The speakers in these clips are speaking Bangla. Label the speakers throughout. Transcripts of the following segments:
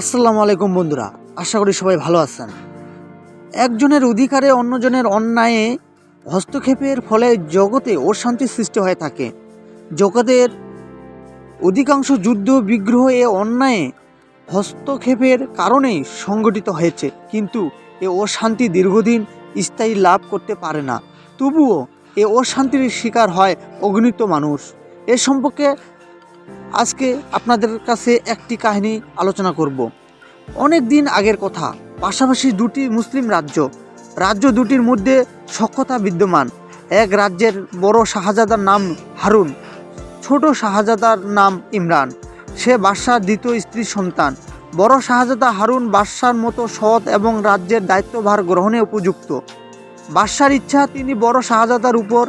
Speaker 1: আসসালামু আলাইকুম বন্ধুরা, আশা করি সবাই ভালো আছেন। একজনের অধিকারে অন্যজনের অন্যায়ে হস্তক্ষেপের ফলে জগতে অশান্তি সৃষ্টি হয়ে থাকে। জগতের অধিকাংশ যুদ্ধ, বিগ্রহ এ অন্যায়ে হস্তক্ষেপের কারণেই সংগঠিত হয়েছে। কিন্তু এ অশান্তি দীর্ঘদিন স্থায়ী লাভ করতে পারে না। তবুও এ অশান্তির শিকার হয় অগণিত মানুষ। এ সম্পর্কে আজকে আপনাদের কাছে একটি কাহিনী আলোচনা করব। অনেক দিন আগের কথা, পাশাপাশি দুটি মুসলিম রাজ্য। রাজ্য দুটির মধ্যে সক্ষতা বিদ্যমান। এক রাজ্যের বড় শাহজাদার নাম হারুন, ছোট শাহজাদার নাম ইমরান। সে বাদশার দ্বিতীয় স্ত্রীর সন্তান। বড় শাহজাদা হারুন বাদশার মতো সৎ এবং রাজ্যের দায়িত্বভার গ্রহণে উপযুক্ত। বাদশার ইচ্ছা, তিনি বড় শাহজাদার উপর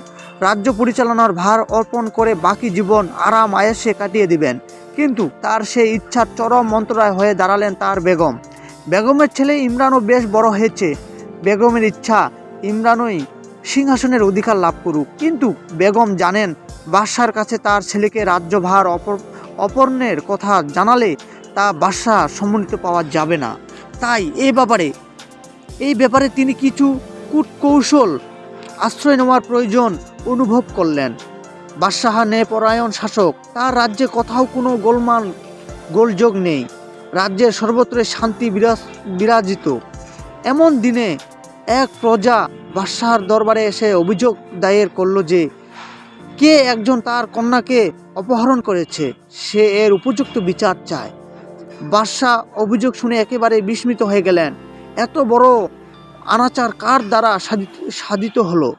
Speaker 1: রাজ্য পরিচালনার ভার অর্পণ করে বাকি জীবন আরাম আয়েসে কাটিয়ে দিবেন। কিন্তু তার সেই ইচ্ছার চরম মন্ত্রায় হয়ে দাঁড়ালেন তার বেগম। বেগমের ছেলে ইমরানও বেশ বড় হয়েছে। বেগমের ইচ্ছা ইমরানই সিংহাসনের অধিকার লাভ করুক। কিন্তু বেগম জানেন, বাদশার কাছে তার ছেলেকে রাজ্যভার অপর অপর্ণের কথা জানালে তা বাদশাহ সম্মানিত পাওয়া যাবে না। তাই এই ব্যাপারে এই ব্যাপারে তিনি কিছু কূটকৌশল আশ্রয় নেওয়ার প্রয়োজন অনুভব করলেন। বাদশাহ ন্যায়পরায়ণ শাসক, তার রাজ্যে কোথাও কোনো গোলমাল, গোলযোগ নেই। রাজ্যের সর্বত্র শান্তি বিরাজ, বিরাজিত। এমন দিনে এক প্রজা বাদশাহর দরবারে এসে অভিযোগ দায়ের করল যে, কে একজন তার কন্যাকে অপহরণ করেছে, সে এর উপযুক্ত বিচার চায়। বাদশাহ অভিযোগ শুনে একেবারে বিস্মিত হয়ে গেলেন। এত বড় আনাচার কার দ্বারা সাধিত সাধিত হলো?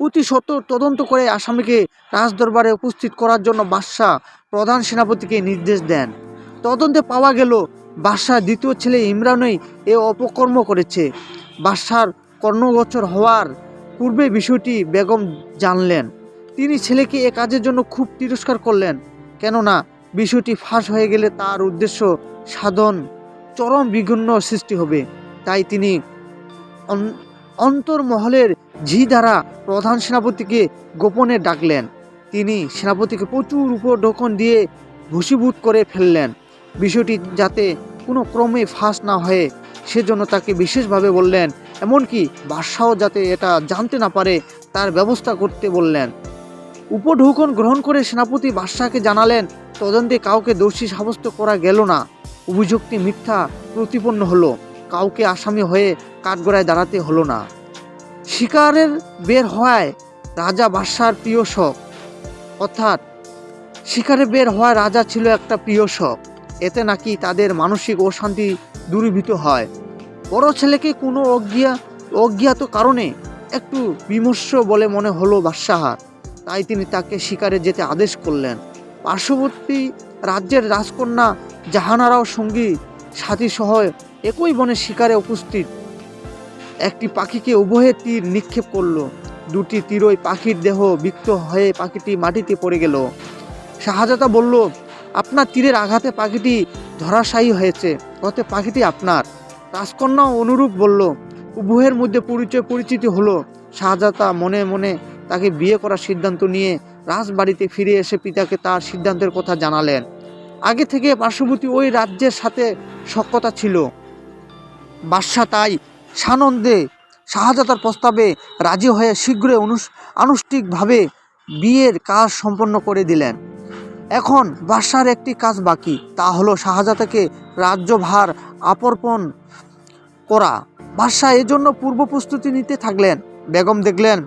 Speaker 1: অতি সত্বর তদন্ত করে আসামিকে রাজদরবারে উপস্থিত করার জন্য বাদশাহ প্রধান সেনাপতিকে নির্দেশ দেন। তদন্তে পাওয়া গেল বাদশাহ দ্বিতীয় ছেলে ইমরানই এ অপকর্ম করেছে। বাদশার কর্ণগোচর হওয়ার পূর্বে বিষয়টি বেগম জানলেন। তিনি ছেলেকে এ কাজের জন্য খুব তিরস্কার করলেন, কেননা বিষয়টি ফাঁস হয়ে গেলে তার উদ্দেশ্য সাধন, চরম বিঘ্ন সৃষ্টি হবে। তাই তিনি অন- অন্তর্মহলের ঝি দ্বারা প্রধান সেনাপতিকে গোপনে ডাকলেন। তিনি সেনাপতিকে প্রচুর উপঢৌকন দিয়ে ভূষীভূত করে ফেললেন। বিষয়টি যাতে কোনো ক্রমে ফাঁস না হয়ে সেজন্য তাকে বিশেষভাবে বললেন, এমনকি বাদশাহ যাতে এটা জানতে না পারে তার ব্যবস্থা করতে বললেন। উপঢৌকন গ্রহণ করে সেনাপতি বাদশাহকে জানালেন, তদন্তে কাউকে দোষী সাব্যস্ত করা গেল না। অভিযোগটি মিথ্যা প্রতিপন্ন হলো। কাউকে আসামি হয়ে কাঠগড়ায় দাঁড়াতে হলো না। শিকারের বের হওয়ায় রাজা বাদশার প্রিয় শখ। অর্থাৎ, শিকারে বের হওয়ায় রাজা ছিল একটা প্রিয় শখ। এতে নাকি তাদের মানসিক অশান্তি দূরীভূত হয়। বড় ছেলেকে কোনো অজ্ঞা, অজ্ঞাত কারণে একটু বিমর্ষ বলে মনে হলো বাদশাহার। তাই তিনি তাকে শিকারে যেতে আদেশ করলেন। পার্শ্ববর্তী রাজ্যের রাজকন্যা জাহানারাও সঙ্গী সাথী সহ একই বনে শিকারে উপস্থিত। একটি পাখিকে উভয়ে তীর নিক্ষেপ করল। দুটি তীরই পাখির দেহ বিক্ত হয়ে পাখিটি মাটিতে পড়ে গেল। শাহজাদা বলল, আপনার তীরের আঘাতে পাখিটি ধরাশায়ী হয়েছে, অতএব পাখিটি আপনার। রাজকন্যাও অনুরূপ বলল, উভয়ের মধ্যে পরিচয় পরিচিতি হলো। শাহজাদা মনে মনে তাকে বিয়ে করার সিদ্ধান্ত নিয়ে রাজবাড়িতে ফিরে এসে পিতাকে তার সিদ্ধান্তের কথা জানালেন। আগে থেকে পার্শ্ববর্তী ওই রাজ্যের সাথে সক্ষতা ছিল। বাদশাহ তাই সানন্দে শাহজাদার প্রস্তাবে রাজি হয়ে শীঘ্রই অনুস- আনুষ্ঠানিকভাবে বিয়ের কাজ সম্পন্ন করে দিলেন। এখন বাদশার একটি কাজ বাকি, তা হলো শাহজাদাকে রাজ্যভার আপর্পণ করা। বাদশাহ এজন্য পূর্ব প্রস্তুতি নিতে থাকলেন। বেগম দেখলেন,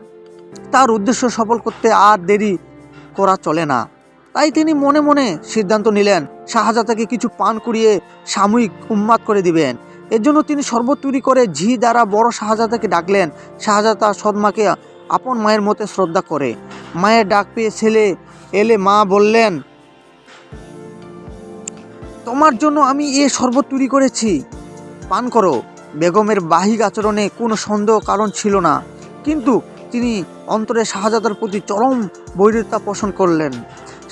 Speaker 1: তার উদ্দেশ্য সফল করতে আর দেরি করা চলে না। তাই তিনি মনে মনে সিদ্ধান্ত নিলেন, শাহজাদাকে কিছু পান করিয়ে সাময়িক উন্মাদ করে দিবেন। এর জন্য তিনি শরবত তৈরি করে ঝি দ্বারা বড় শাহজাদাকে ডাকলেন। শাহজাদা সদমাকে আপন মায়ের মতে শ্রদ্ধা করে। মায়ের ডাক পেয়ে ছেলে এলে মা বললেন, তোমার জন্য আমি এ শরবত তৈরি করেছি। পান করো। বেগমের বাহিক আচরণে কোনো সন্দেহ কারণ ছিল না। কিন্তু তিনি অন্তরে শাহজাদার প্রতি চরম বৈরিতা পোষণ করলেন।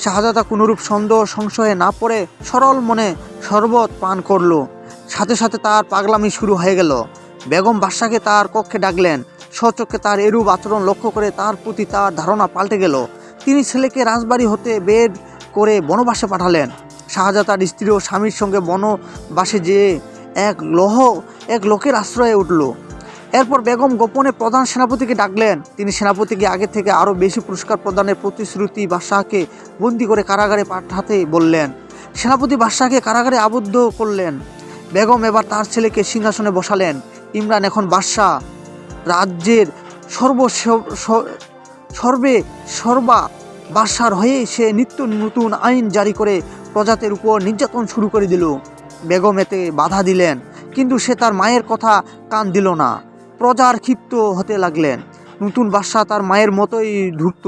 Speaker 1: শাহজাদা কোনোরূপ সন্দেহ সংশয়ে না পড়ে সরল মনে শরবত পান করল। সাথে সাথে তার পাগলামি শুরু হয়ে গেল। বেগম বাদশাকে তার কক্ষে ডাকলেন। সচক্ষে তার এরূপ আচরণ লক্ষ্য করে তার প্রতি তার ধারণা পাল্টে গেল। তিনি ছেলেকে রাজবাড়ি হতে বের করে বনবাসে পাঠালেন। শাহজাহান তার স্ত্রী ও স্বামীর সঙ্গে বনবাসে যেয়ে এক লহ, এক লোকের আশ্রয়ে উঠল। এরপর বেগম গোপনে প্রধান সেনাপতিকে ডাকলেন। তিনি সেনাপতিকে আগে থেকে আরও বেশি পুরস্কার প্রদানের প্রতিশ্রুতি বাদশাহকে বন্দি করে কারাগারে পাঠাতে বললেন। সেনাপতি বাদশাহকে কারাগারে আবদ্ধ করলেন। বেগম এবার তার ছেলেকে সিংহাসনে বসালেন। ইমরান এখন বাদশাহ। রাজ্যের সর্ব সর্বে সর্বা বাদশার হয়ে সে নিত্য নতুন আইন জারি করে প্রজাতের উপর নির্যাতন শুরু করে দিল। বেগম এতে বাধা দিলেন, কিন্তু সে তার মায়ের কথা কান দিল না। প্রজার ক্ষিপ্ত হতে লাগলেন। নতুন বাদশাহ তার মায়ের মতোই ধূর্ত।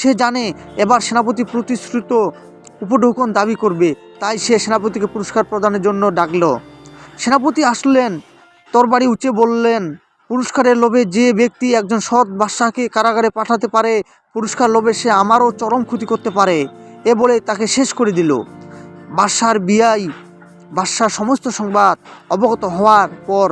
Speaker 1: সে জানে এবার সেনাপতি প্রতিশ্রুত উপঢৌকন দাবি করবে, তাই সে সেনাপতিকে পুরস্কার প্রদানের জন্য ডাকলো। সেনাপতি আসলেন, তরবারি উঁচে বললেন, পুরস্কারের লোভে যে ব্যক্তি একজন সৎ বাদশাহকে কারাগারে পাঠাতে পারে, পুরস্কার লোভে সে আমারও চরম ক্ষতি করতে পারে। এ বলে তাকে শেষ করে দিল। বাদশার বিয়াই বাদশার সমস্ত সংবাদ অবগত হওয়ার পর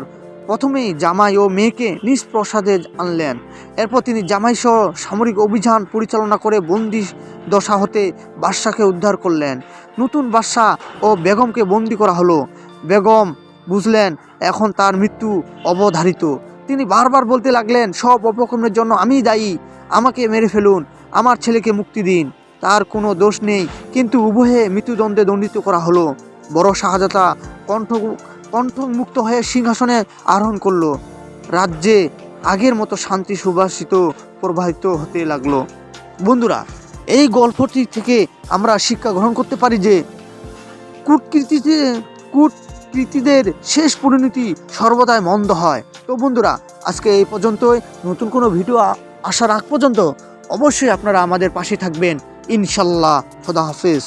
Speaker 1: প্রথমেই জামাই ও মেয়েকে নিজ প্রসাদে আনলেন। এরপর তিনি জামাইসহ সামরিক অভিযান পরিচালনা করে বন্দি দশা হতে বাদশাকে উদ্ধার করলেন। নতুন বাদশাহ ও বেগমকে বন্দি করা হলো। বেগম বুঝলেন, এখন তার মৃত্যু অবধারিত। তিনি বারবার বলতে লাগলেন, সব অপকর্মের জন্য আমিই দায়ী, আমাকে মেরে ফেলুন, আমার ছেলেকে মুক্তি দিন। তার কোনো দোষ নেই, কিন্তু উভয়ে মৃত্যুদণ্ডে দণ্ডিত করা হলো। বড় শাহজাদা কণ্ঠ কণ্ঠমুক্ত হয়ে সিংহাসনে আরোহণ করল। রাজ্যে আগের মতো শান্তি সুবাসিত প্রবাহিত হতে লাগল। বন্ধুরা, এই গল্পটি থেকে আমরা শিক্ষা গ্রহণ করতে পারি যে, কূটকীর্তিতে কূটকীর্তিদের শেষ পরিণতি সর্বদাই মন্দ হয়। তো বন্ধুরা, আজকে এই পর্যন্তই। নতুন কোনো ভিডিও আসার আগ পর্যন্ত অবশ্যই আপনারা আমাদের পাশে থাকবেন। ইনশাল্লাহ, খোদা হাফিজ।